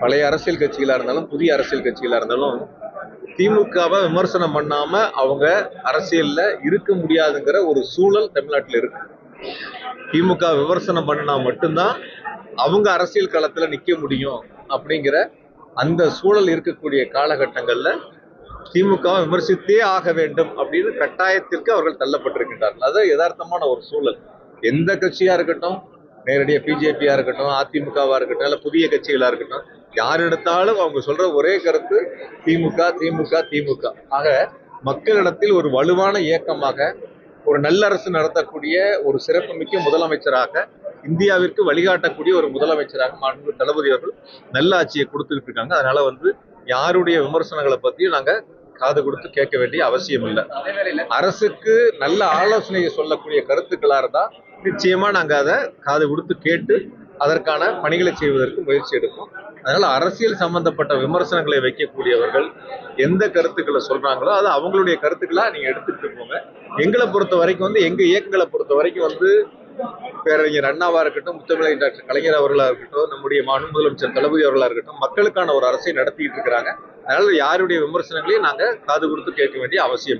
பழைய அரசியல் கட்சிகளா இருந்தாலும் புதிய அரசியல் கட்சிகளாக இருந்தாலும் திமுகவை விமர்சனம் பண்ணாம அவங்க அரசியல்ல இருக்க முடியாதுங்கிற ஒரு சூழல் தமிழ்நாட்டில் இருக்கு. திமுக விமர்சனம் பண்ணா மட்டும்தான் அவங்க அரசியல் களத்துல நிக்க முடியும் அப்படிங்கிற அந்த சூழல் இருக்கக்கூடிய காலகட்டங்கள்ல திமுக விமர்சித்தே ஆக வேண்டும் அப்படின்னு கட்டாயத்திற்கு அவர்கள் தள்ளப்பட்டிருக்கின்றார்கள். அது யதார்த்தமான ஒரு சூழல். எந்த கட்சியா இருக்கட்டும் நேரடியாக பிஜேபியா இருக்கட்டும் அதிமுகவா இருக்கட்டும் இல்லை புதிய கட்சிகளா இருக்கட்டும் யார் எடுத்தாலும் அவங்க சொல்ற ஒரே கருத்து திமுக திமுக திமுக. ஆக மக்களிடத்தில் ஒரு வலுவான இயக்கமாக ஒரு நல்ல அரசு நடத்தக்கூடிய ஒரு சிறப்புமிக்க முதலமைச்சராக இந்தியாவிற்கு வழிகாட்டக்கூடிய ஒரு முதலமைச்சராக மாண்பு தளபதி அவர்கள் நல்ல ஆட்சியை கொடுத்துக்கிட்டு இருக்காங்க அதனால வந்து யாருடைய விமர்சனங்களை பத்தியும் நாங்க காது கொடுத்து கேட்க வேண்டிய அவசியம் இல்லை. அரசுக்கு நல்ல ஆலோசனையை சொல்லக்கூடிய கருத்துக்களாக இருந்தால் நிச்சயமா நாங்க அதை காது கொடுத்து கேட்டு அதற்கான பணிகளை செய்வதற்கு முயற்சி எடுப்போம். அதனால அரசியல் சம்பந்தப்பட்ட விமர்சனங்களை வைக்கக்கூடியவர்கள் எந்த கருத்துக்களை சொல்றாங்களோ அது அவங்களுடைய கருத்துக்களா நீங்க எடுத்துக்கிட்டு போங்க. எங்களை பொறுத்த வரைக்கும் வந்து எங்க இயக்கங்களை பொறுத்த வரைக்கும் வந்து பேரறிஞர் அண்ணாவா இருக்கட்டும் முத்தமிழை டாக்டர் கலைஞர் அவர்களா இருக்கட்டும் நம்முடைய மாநில முதலமைச்சர் தளபதி அவர்களா இருக்கட்டும் மக்களுக்கான ஒரு அரசை நடத்திட்டு இருக்கிறாங்க. அதனால யாருடைய விமர்சனங்களையும் நாங்க காது கொடுத்து கேட்க வேண்டிய அவசியம்